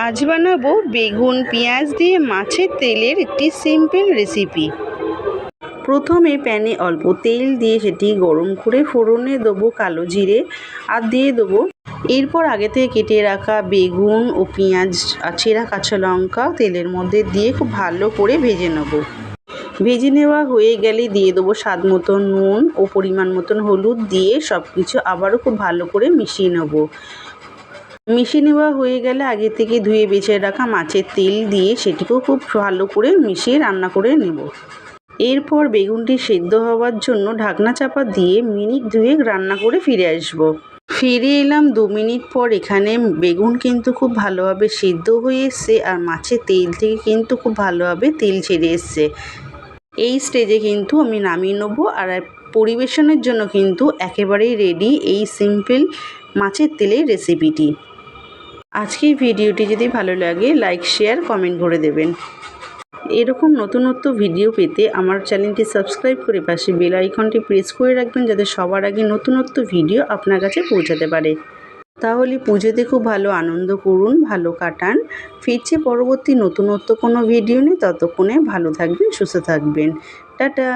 আজ বানাবো বেগুন পেঁয়াজ দিয়ে মাছের তেলের একটি সিম্পল রেসিপি প্রথমে প্যানে অল্প তেল দিয়ে সেটি গরম করে ফোড়নে দেবো কালো জিরে আর দিয়ে দেবো এরপর আগে থেকে কেটে রাখা বেগুন ও পেঁয়াজ চেরা কাঁচা লঙ্কা তেলের মধ্যে দিয়ে খুব ভালো করে ভেজে নেব। ভেজে নেওয়া হয়ে গেলে দিয়ে দেবো স্বাদ মতো নুন ও পরিমাণ মতন হলুদ দিয়ে সব কিছু আবারও খুব ভালো করে মিশিয়ে নেব। মিশিয়ে নেওয়া হয়ে গেলে আগে থেকে ধুয়ে বেছে রাখা মাছের তেল দিয়ে সেটিকেও খুব ভালো করে মিশিয়ে রান্না করে নেব। এরপর বেগুনটি সেদ্ধ হওয়ার জন্য ঢাকনা চাপা দিয়ে মিনিট দুয়েক রান্না করে ফিরে আসব। ফিরে এলাম দু মিনিট পর এখানে বেগুন কিন্তু খুব ভালোভাবে সেদ্ধ হয়ে এসছে আর মাছের তেল থেকে কিন্তু খুব ভালোভাবে তেল ছেড়ে এসছে। এই স্টেজে কিন্তু আমি নামিয়ে নেব আর পরিবেশনের জন্য কিন্তু একেবারেই রেডি এই সিম্পল মাছের তেলের রেসিপিটি। আজকের ভিডিওটি যদি ভালো লাগে লাইক শেয়ার কমেন্ট করে দেবেন। এরকম নতুনত্ব ভিডিও পেতে আমার চ্যানেলটি সাবস্ক্রাইব করে পাশে বেল আইকনটি প্রেস করে রাখবেন, যাতে সবার আগে নতুনত্ব ভিডিও আপনার কাছে পৌঁছাতে পারে। তাহলে পুজোতে খুব ভালো আনন্দ করুন, ভালো কাটান। ফিরছে পরবর্তী নতুনত্ব কোনো ভিডিও নেই ততক্ষণে ভালো থাকবেন, সুস্থ থাকবেন। টাটা!